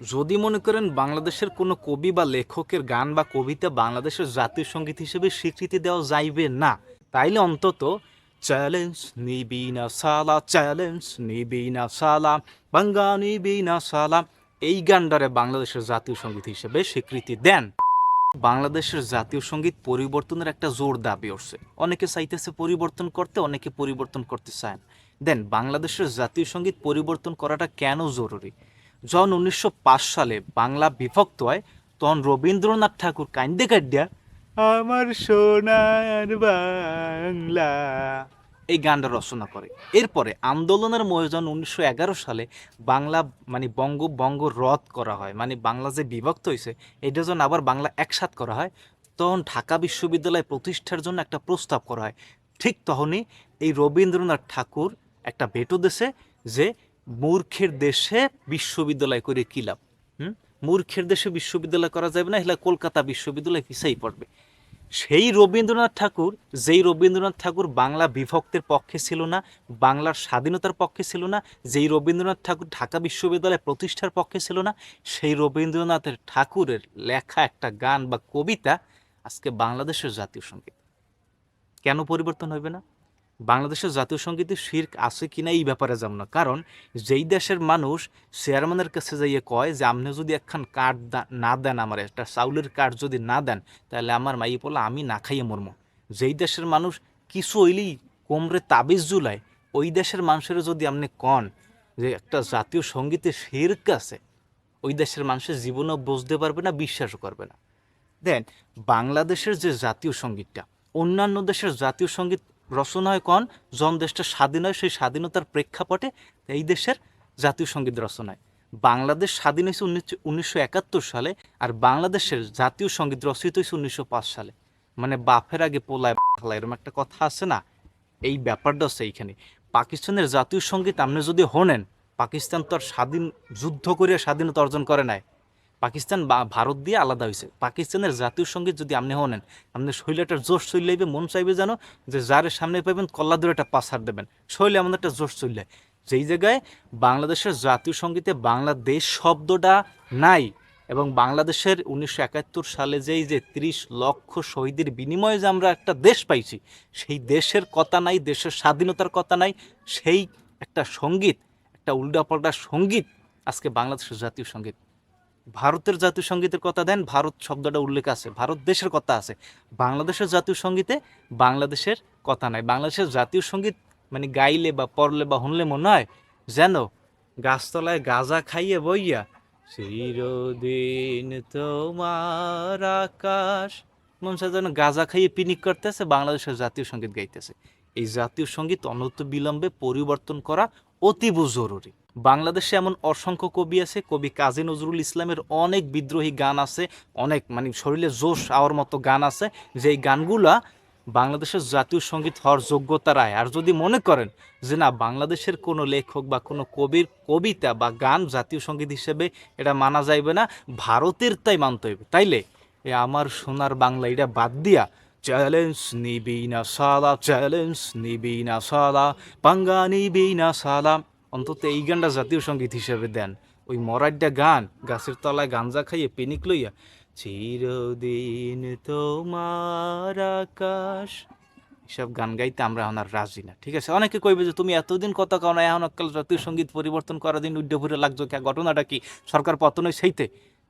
যদি মনে করেন বাংলাদেশের কোনো কবি বা লেখকের গান বা কবিতা বাংলাদেশের জাতীয় সংগীত হিসেবে স্বীকৃতি দেওয়া যাইবে না, তাইলে অন্তত চ্যালেঞ্জ নিবি না সালা, চ্যালেঞ্জ নিবি না সালা, বাঙ্গা নিবি না সালা, এই গানটারে বাংলাদেশের জাতীয় সংগীত হিসেবে স্বীকৃতি দেন। বাংলাদেশের জাতীয় সংগীত পরিবর্তনের একটা জোর দাবি উঠছে। অনেকে চাইতেছে পরিবর্তন করতে, অনেকে পরিবর্তন করতে চায় দেন বাংলাদেশের জাতীয় সংগীত পরিবর্তন করাটা কেন জরুরি? যখন উনিশশো পাঁচ সালে বাংলা বিভক্ত হয় তখন রবীন্দ্রনাথ ঠাকুর কান্দে কান্দিয়া আমার সোনার বাংলা। এই গানটা রচনা করে। এরপরে আন্দোলনের ময়োজন উনিশশো এগারো সালে বাংলা মানে বঙ্গ বঙ্গ রদ করা হয়। মানে বাংলা যে বিভক্ত হয়েছে এটা যখন আবার বাংলা একসাথ করা হয়। তখন ঢাকা বিশ্ববিদ্যালয় প্রতিষ্ঠার জন্য একটা প্রস্তাব করা হয়। ঠিক তখনই এই রবীন্দ্রনাথ ঠাকুর একটা ভেটো দেশে যে মূর্খের দেশে বিশ্ববিদ্যালয় করে কি লাভ? হুম? মূর্খের দেশে বিশ্ববিদ্যালয় করা যাবে না, এগুলা কলকাতা বিশ্ববিদ্যালয় পিছাই পড়বে। সেই রবীন্দ্রনাথ ঠাকুর, যেই রবীন্দ্রনাথ ঠাকুর বাংলা বিভক্তের পক্ষে ছিল না, বাংলার স্বাধীনতার পক্ষে ছিল না, যেই রবীন্দ্রনাথ ঠাকুর ঢাকা বিশ্ববিদ্যালয় প্রতিষ্ঠার পক্ষে ছিল না, সেই রবীন্দ্রনাথের ঠাকুরের লেখা একটা গান বা কবিতা আজকে বাংলাদেশের জাতীয় সংগীত। কেন পরিবর্তন হবে না? বাংলাদেশের জাতীয় সঙ্গীতে শির্ক আছে কিনা এই ব্যাপারে যাব না। কারণ যেই দেশের মানুষ চেয়ারম্যানের কাছে যাইয়ে কয় যে, আপনি যদি একখান কার্ড না দেন আমার, একটা চাউলের কার্ড যদি না দেন, তাহলে আমার মাই বলে আমি না খাইয়ে মরমো। যেই দেশের মানুষ কিছু হইলেই কোমরে তাবিজ জুলায় ওই দেশের মানুষের যদি আপনি কন যে, একটা জাতীয় সঙ্গীতে শির্ক আছে, ওই দেশের মানুষের জীবনও বুঝতে পারবে না, বিশ্বাসও করবে না। দেন বাংলাদেশের যে জাতীয় সঙ্গীতটা, অন্যান্য দেশের জাতীয় সংগীত রচনা হয় কন জন দেশটা স্বাধীন হয়, সেই স্বাধীনতার প্রেক্ষাপটে এই দেশের জাতীয় সংগীত রচনায়। বাংলাদেশ স্বাধীন হয়েছে উনিশশো একাত্তর সালে আর বাংলাদেশের জাতীয় সংগীত রচিত হয়েছে উনিশশো পাঁচ সালে। মানে বাফের আগে পোলায় পাখলা এরকম একটা কথা আছে না? এই ব্যাপারটা আছে এইখানে। পাকিস্তানের জাতীয় সংগীত আপনি যদি হনেন, পাকিস্তান তো আর স্বাধীন, যুদ্ধ করে স্বাধীনতা অর্জন করে নাই। পাকিস্তান বা ভারত দিয়ে আলাদা হয়েছে পাকিস্তানের জাতীয় সংগীত যদি আপনি হনেন আপনি শৈলাটার জোশ চললেইবে মন চাইবে জানো যে যারে সামনে পাইবেন কল্লা দূরে একটা পাসার দেবেন। শৈলে আমাদের একটা জোশ চললে যেই জায়গায় বাংলাদেশের জাতীয় সঙ্গীতে বাংলাদেশ শব্দটা নাই এবং বাংলাদেশের উনিশশো একাত্তর সালে যেই যে ত্রিশ লক্ষ শহীদের বিনিময়ে যে আমরা একটা দেশ পাইছি, সেই দেশের কথা নাই, দেশের স্বাধীনতার কথা নাই, সেই একটা সংগীত, একটা উল্টাপাল্টা সংগীত আজকে বাংলাদেশের জাতীয় সংগীত। ভারতের জাতীয় সঙ্গীতের কথা দেন, ভারত শব্দটা উল্লেখ আছে, ভারত দেশের কথা আছে। বাংলাদেশের জাতীয় সঙ্গীতে বাংলাদেশের কথা নাই। বাংলাদেশের জাতীয় সংগীত মানে গাইলে বা পড়লে বা শুনলে মনে হয় যেন গাছতলায় গাজা খাইয়ে বইয়া, চিরদিন তোমার আকাশ মন চায় যেন গাজা খাইয়ে পিনিক করতেছে, বাংলাদেশের জাতীয় সংগীত গাইতেছে। এই জাতীয় সংগীত অনন্ত বিলম্বে পরিবর্তন করা অতীব জরুরি। বাংলাদেশে এমন অসংখ্য কবি আছে, কবি কাজী নজরুল ইসলামের অনেক বিদ্রোহী গান আছে, অনেক মানে শরীরে জোশ আওয়ার মতো গান আছে, যেই গানগুলা বাংলাদেশের জাতীয় সংগীত হওয়ার যোগ্যতা রায়। আর যদি মনে করেন যে না, বাংলাদেশের কোনো লেখক বা কোনো কবির কবিতা বা গান জাতীয় সংগীত হিসেবে এটা মানা যাইবে না, ভারতের তাই মানতে হইবে। তাইলে এ আমার সোনার বাংলা এটা বাদ দিয়া, চ্যালেঞ্জ নিবি না সালা, চ্যালেঞ্জ নিবি না সালা, পাঙ্গা নিবি না সালা। অন্তত এই গানটা জাতীয় সংগীত হিসেবে দেন। ওই মরাড্ডা গান, গাছের তলায় গাঞ্জা খাইয়ে পেনিক লইয়া, চিরদিন তোমার আকাশ এসব গান গাইতে আমরা এখন আর রাজি না, ঠিক আছে? অনেকে কইবে যে, তুমি এতদিন কও না, এখন কাল জাতীয় সংগীত পরিবর্তন করার দিন উড্ডে লাগছো কে ঘটনাটা কি? সরকার পতন সেইতে?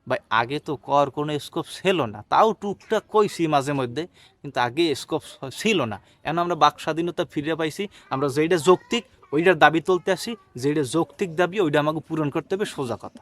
ভাই, আগে তো কর কোনো স্কোপ ছিল না, তাও টুকটাক কইছি মাঝে মধ্যে, কিন্তু আগে স্কোপ ছিল না। এখন আমরা বাক স্বাধীনতা ফিরে পাইছি, আমরা যেইটা যৌক্তিক ওইটার দাবি তুলতে আসি, যে এটা যৌক্তিক দাবি, ওইটা আমাকে পূরণ করতে হবে, সোজা কথা।